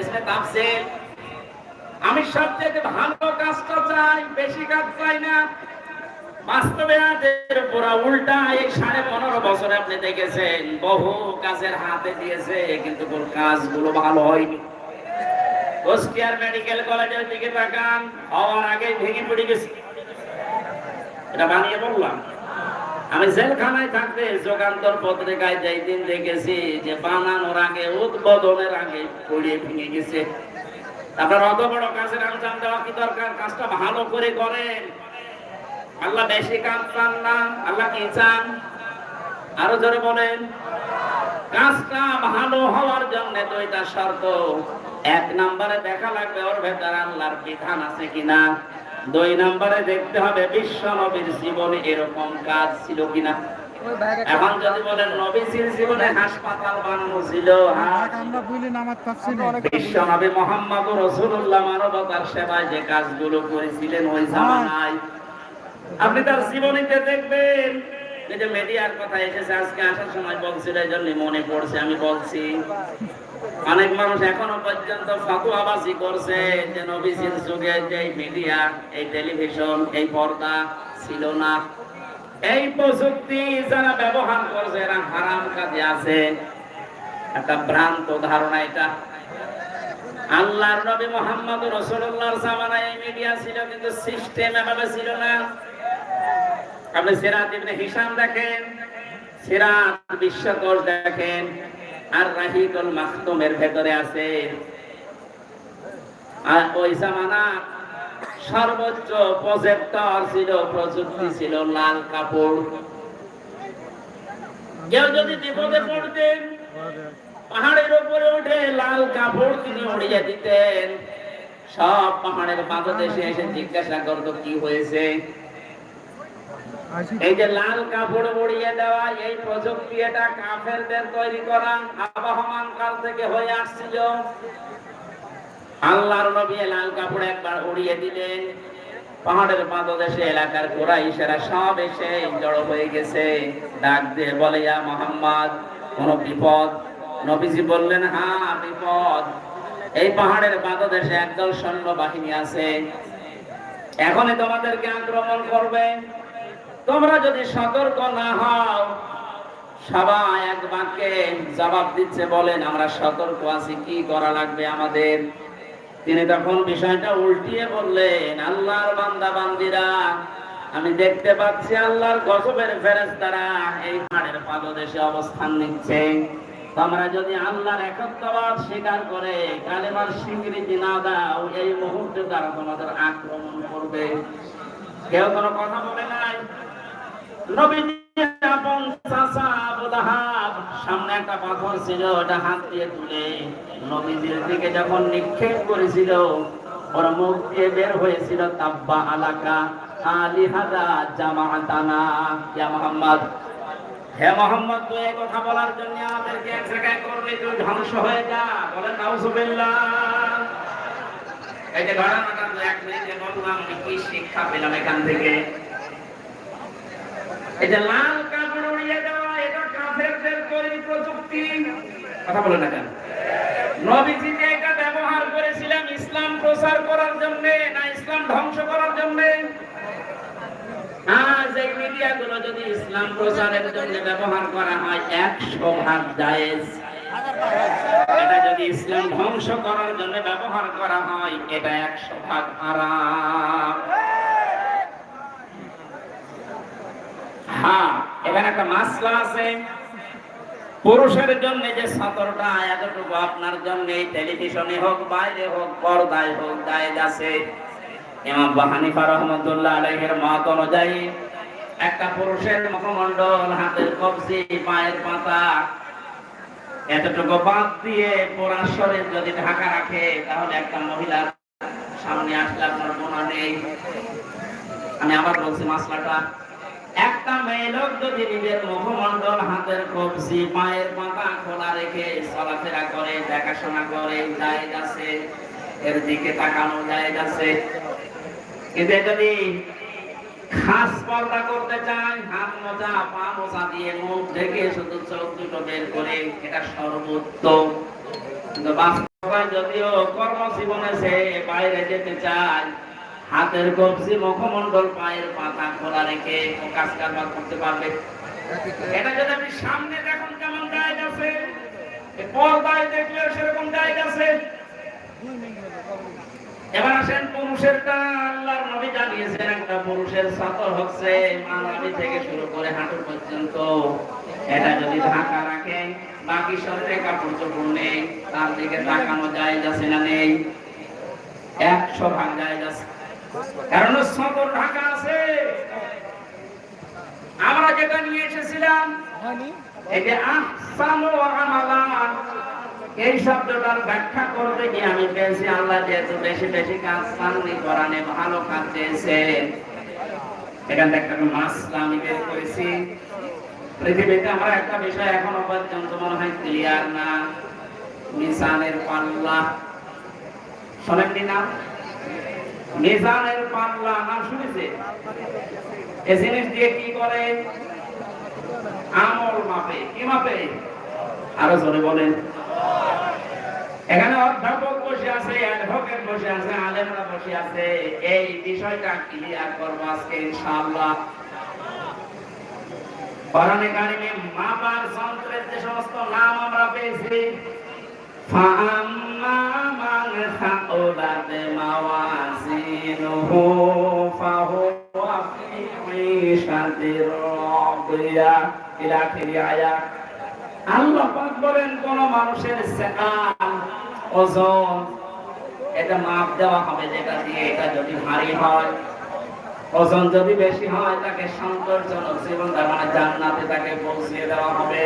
দেশে ভাবছে, আমি সবচেয়ে ভালো কাজটা চাই, বেশি কাজ চাই না। বাস্তবে পুরা উল্টা, এই সাড়ে পনেরো বছরে আপনি দেখেছেন, বহু কাজের হাতে দিয়েছে, কিন্তু কোন কাজগুলো ভালো হয়নি। কুষ্টিয়ার মেডিকেল কলেজের দিকে তাকান, হওয়ার আগে ভেঙে পড়ে গেছে। এটা বানিয়ে বললাম। আমি জেলখানায় থাকতে যোগান্তর পত্রিকায় যেই দিন দেখেছি যে বানানোর আগে, উদ্বোধনের আগে পড়িয়ে ভেঙে গেছে। আপনার অত বড় কাজের আঞ্জাম দেওয়া কি দরকার? কাজটা ভালো করে করেন। আল্লাহ বেশি কাজ চান না, আল্লাহ কি চান? আরও জোরে বলেন। কাজটা ভালো হওয়ার জন্য তো এটা শর্ত। এক নম্বরে দেখা লাগবে ওর ভেতর আল্লাহর বিধান আছে কিনা? দুই নম্বরে দেখতে হবে বিশ্ব নবীর জীবনে এরকম কাজ ছিল কিনা? এখন যদি বলেন নবীজির জীবনে হাসপাতাল বানানো ছিল হ্যাঁ? বিশ্ব নবী মোহাম্মদ রসুল্লাহ মানবতার সেবায় যে কাজগুলো করেছিলেন ওই জামানায়। আপনি তার জীবনীতে দেখবেন যে মিডিয়ার কথা এসেছে আজকে, আসার সময় বলছিল, এই জন্য মনে পড়ছে, আমি বলছি। অনেক মানুষ এখনও পর্যন্ত ফতোয়াবাজি করছে যে নবীজির যুগে যে মিডিয়া এই টেলিভিশন এই পর্দা ছিল না। এই প্রযুক্তি যারা ব্যবহার করছে, এরা হারাম কাজে আছে। একটা ভ্রান্ত ধারণা এটা। আল্লাহর নবী মোহাম্মদ রসুল্লাহর জামানায় এই মিডিয়া ছিল, কিন্তু সিস্টেম এভাবে ছিল না। আপনি সিরাত ইবনে হিসাম দেখেন, সিরাত বিশ্বকোষ দেখেন, আর রাহিকুল মাখতুমের ভেতরে আছে। আর ওই জামানা সর্বোচ্চ প্রজেক্টর ছিল, প্রযুক্তি ছিল লাল কাপড়। কেউ যদি বিপদে পড়তেন, পাহাড়ের উপরে উঠে লাল কাপড় তিনি উড়িয়ে দিতেন। সব পাহাড়ের পাদদেশে এসে জিজ্ঞাসা করতো, কি হয়েছে? এই যে লাল কাপড় উড়িয়ে দেওয়া, এই প্রযুক্তি এটা কাফেরদের তৈরি করা আবহমান কাল থেকে হয়ে আসছিল। আল্লাহর নবী লাল কাপড় একবার উড়িয়ে দিলেন। পাহাড়ের পাদদেশে এলাকার কোরাইশেরা সব এসে জড়ো হয়ে গেছে। ডাক দিয়ে বলে, ইয়া মোহাম্মদ, কোন বিপদ? নবীজি বললেন হ্যাঁ বিপদ। এই পাহাড়ের পাদদেশে একদল সৈন্য বাহিনী আছে। এখনই তোমাদেরকে আক্রমণ করবে। তোমরা যদি সতর্ক না হও, সবাই এক বাক্যে জবাব দিচ্ছে, বলেন, আমরা সতর্ক আছি, কি করা লাগবে আমাদের? তিনি তখন বিষয়টা উল্টিয়ে বললেন, আল্লাহর বান্দা, বান্দিরা, আমি দেখতে পাচ্ছি আল্লাহর গজবের ফেরেশতারা এই পাহাড়ের পাদদেশে অবস্থান নিচ্ছে। তোমরা যদি আল্লাহর একত্ববাদ স্বীকার করে, কালেমার স্বীকৃতি না দাও, এই মুহূর্তে তারা তোমাদের আক্রমণ করবে। কেউ কোনো কথা বলে নাই? সামনে একটা পাথর ছিল, ওটা হাত দিয়ে তুলে নবীজির দিকে যখন নিক্ষেপ করেছিল, ওর মুখ দিয়ে বের হয়েছিল, তাব্বা আলাকা আলিহাদা জামাতানা। ইয়া মুহাম্মদ। হে মোহাম্মদ, তুই এই কথা বলার জন্য আমাদেরকে এক জায়গায় করলে, তুই ধ্বংস হয়ে যা। বলেন, নাউজুবিল্লাহ। এই যে ঘটনাটা এক মিনিটে বললাম কি শিক্ষা পেলাম এখান থেকে। যে লাল কাপড় উড়িয়ে দেওয়া, এটা কাফেরদের তৈরি প্রযুক্তি। কথা বলে না কেন? নবীজি এটা ব্যবহার করেছিলেন ইসলাম প্রচার করার জন্য, না ইসলাম ধ্বংস করার জন্য? আজ এই মিডিয়াগুলো যদি ইসলাম প্রচারের জন্য ব্যবহার করা হয়, একশো ভাগ জায়েজ। এটা যদি ইসলাম ধ্বংস করার জন্য ব্যবহার করা হয়, এটা একশো ভাগ হারাম। হ্যাঁ এখানে একটা মাসলা আছে। পুরুষের জন্য যে সতরটা এতটুকু আপনার জন্য টেলিভিশনে হোক, বাইরে হোক, পর্দায় হোক, জায়েজ আছে। ইমাম বাহানিফা রহমতুল্লাহ আলাইহির মত অনুযায়ী একটা পুরুষের মুখমণ্ডল, হাতের কবজি, পায়ের পাতা, এতটুকু বাদ দিয়ে পুরা শরীর যদি ঢাকা রাখে, তাহলে একটা মহিলার সামনে আসলে আপনার গোনা নেই। আমি আবার বলছি মাসলাটা। একটা মেয়ে লোক যদি নিজের মুখমণ্ডল, হাতের কবজি, পায়ের পাতা খোলা রেখে চলাফেরা করে, দেখাশোনা করে যায় আছে, এর দিকে তাকানো যায় আছে। কিন্তু যদি খাস পর্দা করতে হাত মোজা, পা মোজা দিয়ে মুখ ঢেকে শুধু চোখ দুটো বের করে, এটা সর্বোত্তম। কিন্তু বাস্তবায় যদিও কর্মজীবনে সে বাইরে যেতে চায় হাতের কবজি মুখমন্ডল পায়ের পাতা খোলা রেখে ও কাজ কারবার করতে পারবে। এটা যদি আপনি সামনে দেখুন কেমন গায়ে আছে পর্দায় দেখলেও সেরকম আছে। এবার আসেন নবী জানিয়েছেন একটা পুরুষের সাতর হচ্ছে মানাবি থেকে শুরু করে হাঁটু পর্যন্ত। এটা যদি ঢাকা রাখে বাকি শরীরে কাপড় চোপড় নেই, তার দিকে তাকানো যায় যাচ্ছে না নেই? একশো ভাগ যায় যাচ্ছে কারণ সতর ঢাকা আছে। আমরা যেটা নিয়ে এসেছিলাম আমালান এই শব্দটার ব্যাখ্যা করতে গিয়ে আমি পেয়েছি আল্লাহ যেহেতু বেশি বেশি কাজ সামনে করানে ভালো কাজ চেয়েছেন এখান থেকে একটা মাসলা আমি বের করেছি। পৃথিবীতে আমরা একটা বিষয় এখনও পর্যন্ত মনে হয় ক্লিয়ার না। মিসানের পাল্লা। শোনেননি না? মিজানের পাল্লা, নাম শুনেছে? এ জিনিস দিয়ে কি করে? আমল মাপে। কি মাপে? আরও জোরে বলেন। এখানে অধ্যাপক বসে আছে, অ্যাডভোকেট বসে আছে, আলেমরা বসে আছে। এই বিষয়টা ক্লিয়ার করব আজকে, ইনশাআল্লাহ। কোরআনে কারিমে মাপার যন্ত্রের যে সমস্ত নাম আমরা পেয়েছি فأما من ثقلت موازينه فهو في عيشة راضية إلى آخر آية আল্লাহ পাক বলেন কোন মানুষের সেকাল ওজন এটা মাপ দেওয়া হবে যেটা দিয়ে এটা যদি ভারী হয় ওজন যদি বেশি হয় তাকে সন্তোষজনক জীবন দেওয়া মানে জান্নাতে তাকে পৌঁছিয়ে দেওয়া হবে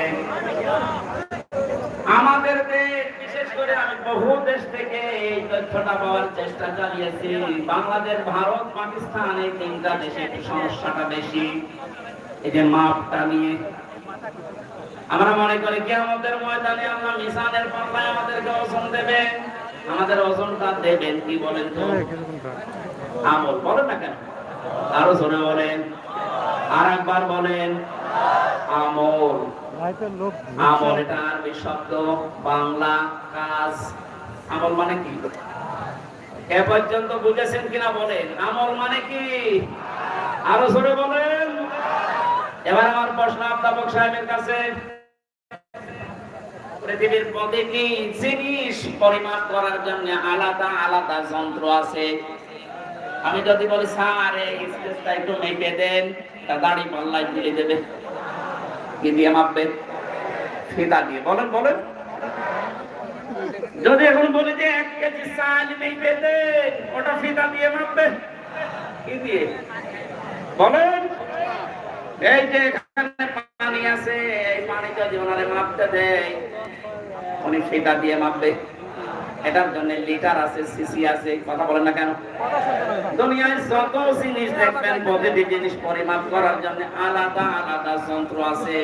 আমাদের দেশ বিশেষ করে আমি বহু দেশ থেকে এই তথ্যটা পাওয়ার চেষ্টা চালিয়েছি। বাংলাদেশ, ভারত, পাকিস্তান, এই তিনটা দেশে একটু সমস্যাটা বেশি। এই যে মাপটা নিয়ে। আমরা মনে করি কি আমাদের ময়দানে আল্লাহ মিশানের পাল্লায় আমাদেরকে ওজন দেবেন আমাদের ওজনটা দেবেন কি বলেন তো? আমল, বলেন না কেন? আরও জোরে বলেন। আর একবার বলেন, আমল। আমল এটা আরবি শব্দ বাংলা কাজ। আমল মানে কি? এ পর্যন্ত বুঝেছেন কিনা বলেন? আমল মানে কি? আরও জোরে বলেন। এবার আমার প্রশ্ন অধ্যাপক সাহেবের কাছে। পৃথিবীর প্রতিটি জিনিস পরিমাপ করার জন্য আলাদা আলাদা যন্ত্র আছে। আমি যদি বলি স্যার এই স্পেসটা একটু মেপে দেন। তা দাড়ি পাল্লায় দিয়ে দেবে। কি দিয়ে মাপবে? ফিতা দিয়ে। বলেন বলেন। যদি এখন বলি যে এক কেজি চাল নেই পেতে, ওটা ফিতা দিয়ে মাপবে? কি দিয়ে? বলেন। এই যে এখানে পানি আছে, এই পানিটা যদি ওনারে মাপতে দেয়, উনি ফিতা দিয়ে মাপবে। এটার জন্য লিটার আছে, সিসি আছে, কথা বলেন না কেন? দুনিয়ায় যত জিনিস দেখবেন প্রতিটি জিনিস পরিমাপ করার জন্য আলাদা আলাদা যন্ত্র আছে।